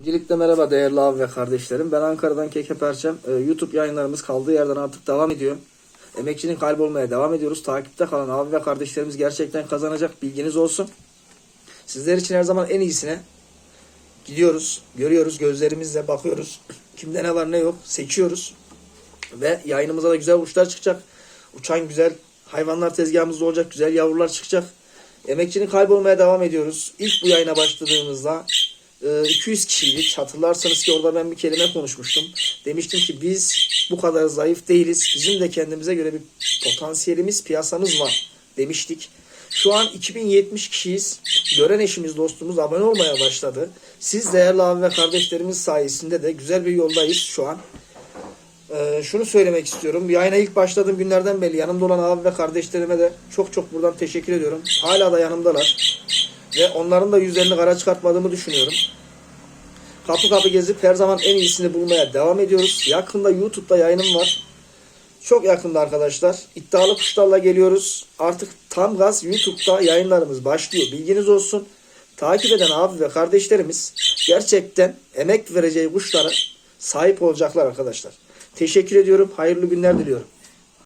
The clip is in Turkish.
Öncelikle merhaba değerli abi ve kardeşlerim. Ben Ankara'dan Keke Perçem. Ee, YouTube yayınlarımız kaldığı yerden artık devam ediyor. Emekçinin kalbi olmaya devam ediyoruz. Takipte kalan abi ve kardeşlerimiz gerçekten kazanacak. Bilginiz olsun. Sizler için her zaman en iyisine gidiyoruz. Görüyoruz. Gözlerimizle bakıyoruz. Kimde ne var ne yok. Seçiyoruz. Ve yayınımıza da güzel kuşlar çıkacak. Uçan güzel hayvanlar tezgahımızda olacak. Güzel yavrular çıkacak. Emekçinin kalbi olmaya devam ediyoruz. İlk bu yayına başladığımızda 200 kişiydik. Hatırlarsanız ki orada ben bir kelime konuşmuştum. Demiştim ki biz bu kadar zayıf değiliz. Bizim de kendimize göre bir potansiyelimiz, piyasamız var demiştik. Şu an 2070 kişiyiz. Gören eşimiz, dostumuz abone olmaya başladı. Siz değerli abi ve kardeşlerimiz sayesinde de güzel bir yoldayız şu an. Ee, şunu söylemek istiyorum. Yayına ilk başladığım günlerden beri yanımda olan abi ve kardeşlerime de çok çok buradan teşekkür ediyorum. Hala da yanımdalar. Ve onların da yüzlerini kara çıkartmadığımı düşünüyorum. Kapı kapı gezip her zaman en iyisini bulmaya devam ediyoruz. Yakında YouTube'da yayınım var. Çok yakında arkadaşlar. İddialı kuşlarla geliyoruz. Artık tam gaz YouTube'da yayınlarımız başlıyor. Bilginiz olsun. Takip eden abi ve kardeşlerimiz gerçekten emek vereceği kuşlara sahip olacaklar arkadaşlar. Teşekkür ediyorum. Hayırlı günler diliyorum.